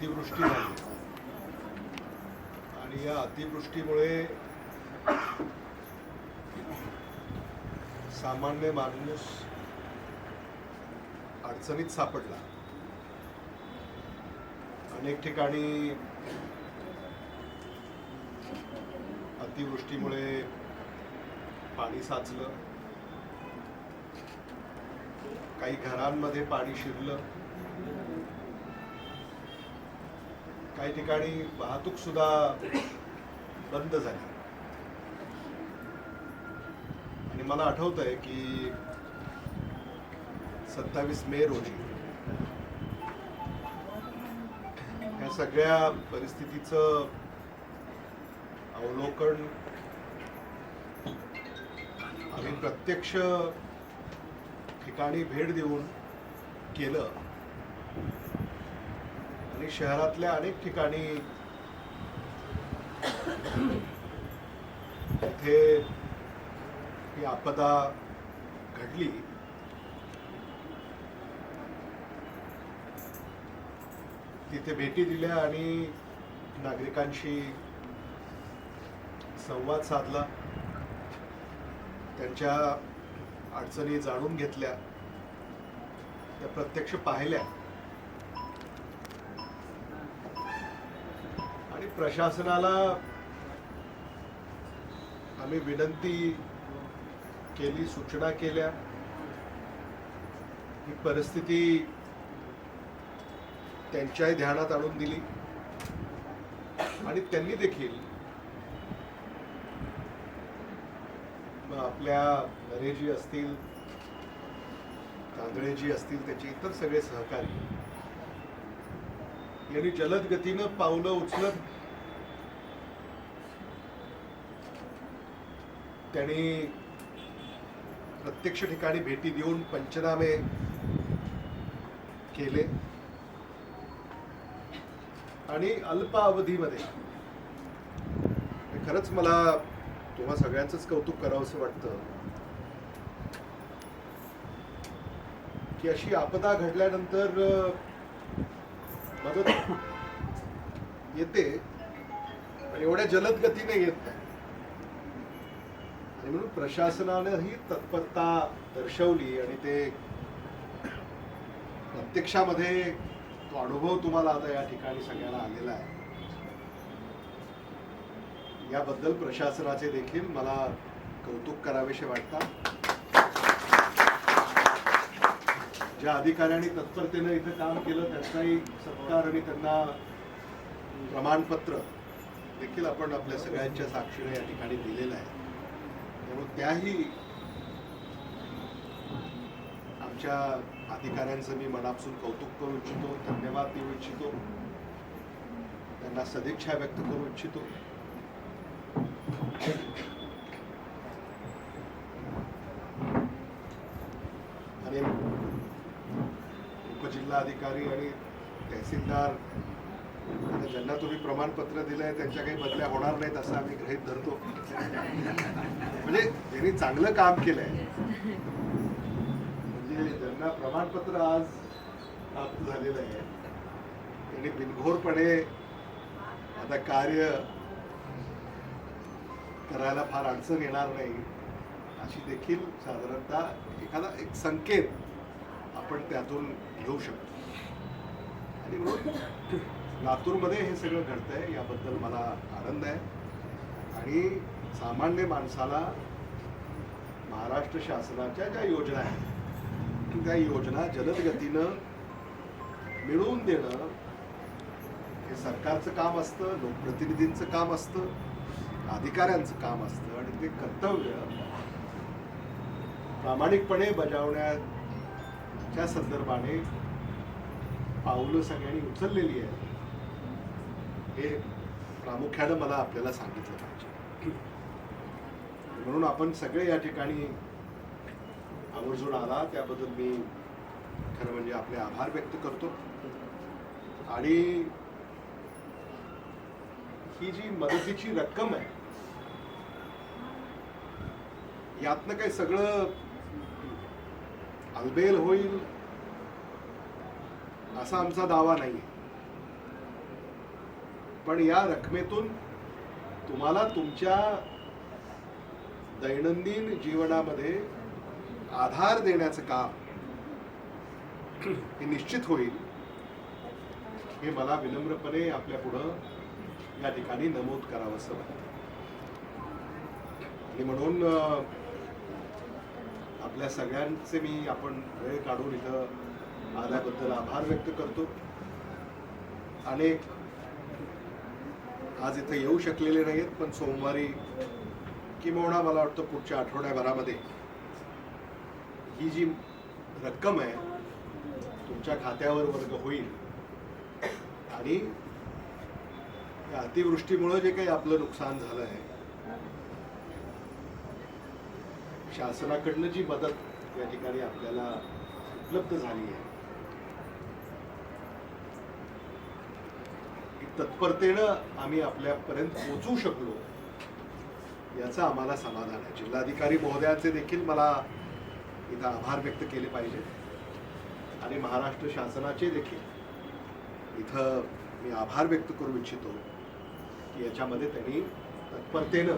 अतिवृष्टी झाली. आणि या अतिवृष्टीमुळे सामान्य माणूस अडचणीत सापडला. अनेक ठिकाणी अतिवृष्टीमुळे पाणी साचलं. काही घरांमध्ये पाणी शिरलं. काही ठिकाणी वाहतूक सुद्धा बंद झाली. आणि मला आठवत आहे की सत्तावीस मे रोजी या सगळ्या परिस्थितीचं अवलोकन आम्ही प्रत्यक्ष ठिकाणी भेट देऊन केलं. शहरातल्या अनेक ठिकाणी तिथे ही आपदा घडली. तिथे भेटी दिल्या आणि नागरिकांशी संवाद साधला. त्यांच्या अडचणी जाणून घेतल्या. त्या प्रत्यक्ष पाहिल्या. आणि प्रशासनाला आम्ही विनंती केली सूचना केल्या. ही परिस्थिती त्यांच्याही ध्यानात आणून दिली. आणि त्यांनी देखील आपल्या नरेजी असतील तांदळेजी असतील त्याचे इतर सगळे सहकारी यांनी जलद गतीनं पावलं उचलत. त्यांनी प्रत्यक्ष ठिकाणी भेटी देऊन पंचनामे केले. आणि अल्प अवधीमध्ये खरंच मला तुम्हा सगळ्यांचंच कौतुक करावंसं वाटतं की अशी आपदा घडल्यानंतर मदत येते पण एवढ्या जलद गतीने येत नाही. आणि म्हणून प्रशासनानं ही तत्परता दर्शवली आणि ते प्रत्यक्षामध्ये तो अनुभव तुम्हाला आता या ठिकाणी सगळ्यांना आलेला आहे. याबद्दल प्रशासनाचे देखील मला कौतुक करावेसे वाटतात. ज्या अधिकाऱ्यांनी तत्परतेनं इथं काम केलं त्यांचाही सत्कार आणि त्यांना प्रमाणपत्र देखील आपण आपल्या सगळ्यांच्या साक्षीने या ठिकाणी दिलेलं आहे. त्यामुळे त्याही आमच्या अधिकाऱ्यांचं मी मनापासून कौतुक करू इच्छितो धन्यवाद देऊ इच्छितो त्यांना सदिच्छा व्यक्त करू इच्छितो आणि अधिकारी आणि तहसीलदार. ज्यांना तुम्ही प्रमाणपत्र दिलंय त्यांच्या काही बदल्या होणार नाहीत असं आम्ही गृहीत धरतो. म्हणजे ज्यांनी चांगलं काम केलंय म्हणजे ज्यांना प्रमाणपत्र आज प्राप्त झालेलं आहे त्यांनी बिनघोरपणे आता कार्य करायला फार अडचण येणार नाही अशी देखील साधारणतः एखादा एक संकेत आपण त्यातून घेऊ शकतो. आणि म्हणून लातूरमध्ये हे सगळं घडतंय याबद्दल मला आनंद आहे. आणि सामान्य माणसाला महाराष्ट्र शासनाच्या ज्या योजना आहेत त्या योजना जलद गतीनं मिळवून देणं हे सरकारचं काम असतं लोकप्रतिनिधींचं काम असतं अधिकाऱ्यांचं काम असतं. आणि ते कर्तव्य प्रामाणिकपणे बजावण्यात च्या संदर्भाने पावलं सगळ्यांनी उचललेली आहेत. हे प्रामुख्यानं मला आपल्याला सांगितलं पाहिजे. म्हणून आपण सगळे या ठिकाणी आवर्जून आला त्याबद्दल मी खरं म्हणजे आपले आभार व्यक्त करतो. आणि ही जी मदतीची रक्कम आहे यातनं काही सगळं अलबेल होईल असा आमचा दावा नाही पण या रकमेतून तुम्हाला तुमच्या दैनंदिन जीवनामध्ये आधार देण्याचं काम हे निश्चित होईल हे मला विनम्रपणे आपल्या पुढं या ठिकाणी नमूद करावंसं वाटतं. आणि म्हणून आपल्या सगळ्यांचे मी आपण वेळ काढून इथं आल्याबद्दल आभार व्यक्त करतो. अनेक आज इथं येऊ शकलेले नाहीत पण सोमवारी किंबहुना मला वाटतं पुढच्या आठवड्याभरामध्ये ही जी रक्कम आहे तुमच्या खात्यावर वर्ग होईल. आणि या अतिवृष्टीमुळं जे काही आपलं नुकसान झालं आहे शासनाकडनं जी मदत या ठिकाणी आपल्याला उपलब्ध झाली आहे तत्परतेनं आम्ही आपल्यापर्यंत पोहोचू शकलो याचं आम्हाला समाधान आहे. जिल्हाधिकारी महोदयांचे देखील मला इथं आभार व्यक्त केले पाहिजेत. आणि महाराष्ट्र शासनाचे देखील इथं मी आभार व्यक्त करू इच्छितो की याच्यामध्ये त्यांनी तत्परतेनं